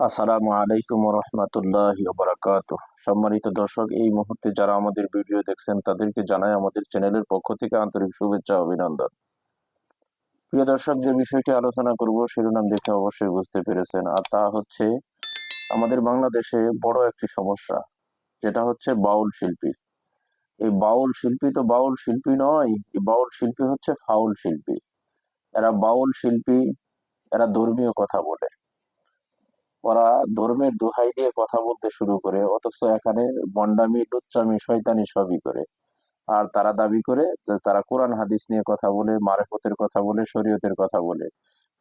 আসসালামু আলাইকুম রহমতুল্লাহ বারাকাত সম্মানিত দর্শক, এই মুহূর্তে যারা আমাদের ভিডিও দেখছেন, তাদেরকে জানাই আমাদের চ্যানেলের পক্ষ থেকে আন্তরিক শুভেচ্ছা অভিনন্দন। প্রিয় দর্শক, যে বিষয়টি আলোচনা করব, শিরোনাম দেখে অবশ্যই বুঝতে পেরেছেন। আর তা হচ্ছে, আমাদের বাংলাদেশে বড় একটি সমস্যা, যেটা হচ্ছে বাউল শিল্পী। এই বাউল শিল্পী তো বাউল শিল্পী নয়, এই বাউল শিল্পী হচ্ছে ফাউল শিল্পী। এরা বাউল শিল্পী, এরা ধর্মীয় কথা বলে। ওরা ধর্মের দোহাই দিয়ে কথা বলতে শুরু করে, অথচ এখানে বন্ডামি, লুচ্চামি, শয়তানি সবই করে। আর তারা দাবি করে যে তারা কোরআন, হাদিস নিয়ে কথা বলে, মারেফতের কথা বলে, শরীয়তের কথা বলে।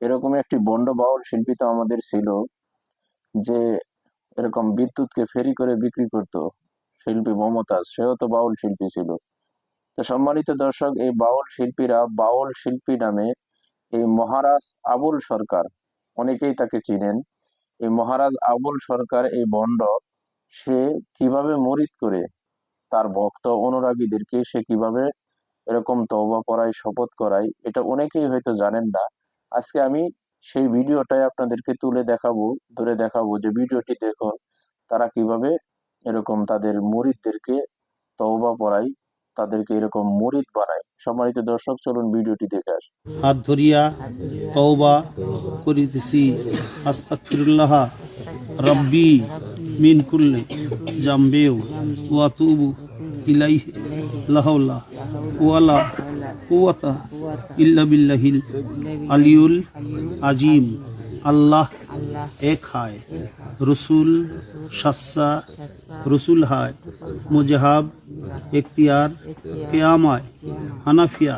এরকম একটি বন্ড বাউল শিল্পী তো আমাদের ছিল, যে এরকম বিদ্যুৎকে ফেরি করে বিক্রি করত শিল্পী মমতাজ। সেও তো বাউল শিল্পী ছিল। তো সম্মানিত দর্শক, এই বাউল শিল্পীরা বাউল শিল্পী নামে এই মহারাজ আবুল সরকার, অনেকেই তাকে চিনেন। এই মহারাজ আবুল সরকার এই বন্ড সে কীভাবে মরিদ করে? তার ভক্ত অনুরাগীদেরকে সে কীভাবে এরকম তওবা করায়, শপথ করায়, এটা অনেকেই হয়তো জানেন না। আজকে আমি সেই ভিডিওটাই আপনাদেরকে তুলে দেখাবো, ধরে দেখাবো যে ভিডিওটি দেখুন তারা কীভাবে এরকম তাদের মরিদদেরকে তওবা পড়ায় তাদেরকে এরকম মরিদ বানায় সম্মানিত দর্শক, চলুন ভিডিওটি দেখে আসি। হাত ধরিয়া তওবা করিতেছি। আস্তাগফিরুল্লাহ, রব্বি মিন কুল্লি জামবেও ওয়া তুবু ইলাইহি লা হাওলা ওয়ালা কুওয়াতা ইল্লা বিল্লাহিল আলিউল আজিম। আল্লাহ এক হায়। রসুল সাসা রসুল হায় মুজাহাব এখতিয়ার কেয়ামায় হানাফিয়া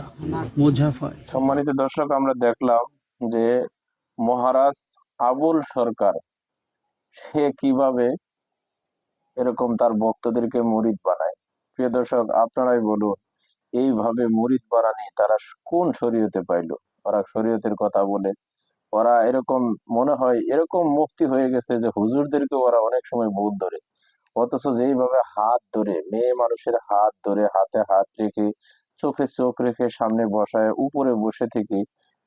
মোজাফায়। সম্মানিত দর্শক আমরা দেখলাম যে মহারাজ আবুল সরকার সে কীভাবে এরকম তার ভক্তদেরকে মুরিদ বানায়। প্রিয় দর্শক আপনারাই বলুন এইভাবে মুরিদ বানানি তারা কোন শরীয়তে পাইলো? ওরা শরীয়তের কথা বলে ওরা এরকম মনে হয়, এরকম মুক্তি হয়ে গেছে যে হুজুরদেরকে ওরা অনেক সময় বোধ ধরে। অথচ যেইভাবে হাত ধরে, মেয়ে মানুষের হাত ধরে, হাতে হাত রেখে, চোখে চোখ রেখে সামনে বসায়, উপরে বসে থেকে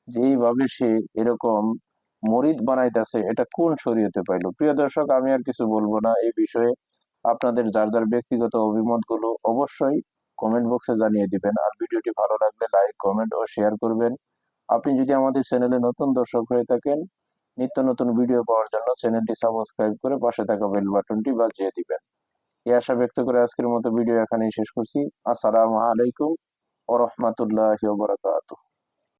যেইভাবে সে এরকম মরিদ বানাইতেছে, এটা কোন শরীয়তে পাইলো? প্রিয় দর্শক, আমি আর কিছু বলব না। এই বিষয়ে আপনাদের যার যার ব্যক্তিগত অভিমতগুলো অবশ্যই কমেন্ট বক্সে জানিয়ে দিবেন। আর ভিডিওটি ভালো লাগলে লাইক, কমেন্ট ও শেয়ার করবেন। আপনি যদি আমাদের চ্যানেলে নতুন দর্শক হয়ে থাকেন, নিত্য নতুন ভিডিও পাওয়ার জন্য চ্যানেলটি সাবস্ক্রাইব করে পাশে থাকা বেল বাটনটি বাজিয়ে দিবেন। এই আশা ব্যক্ত করে আজকের মতো ভিডিও এখানেই শেষ করছি। আসসালামু আলাইকুম ও রহমতুল্লাহ বারাকাতুহ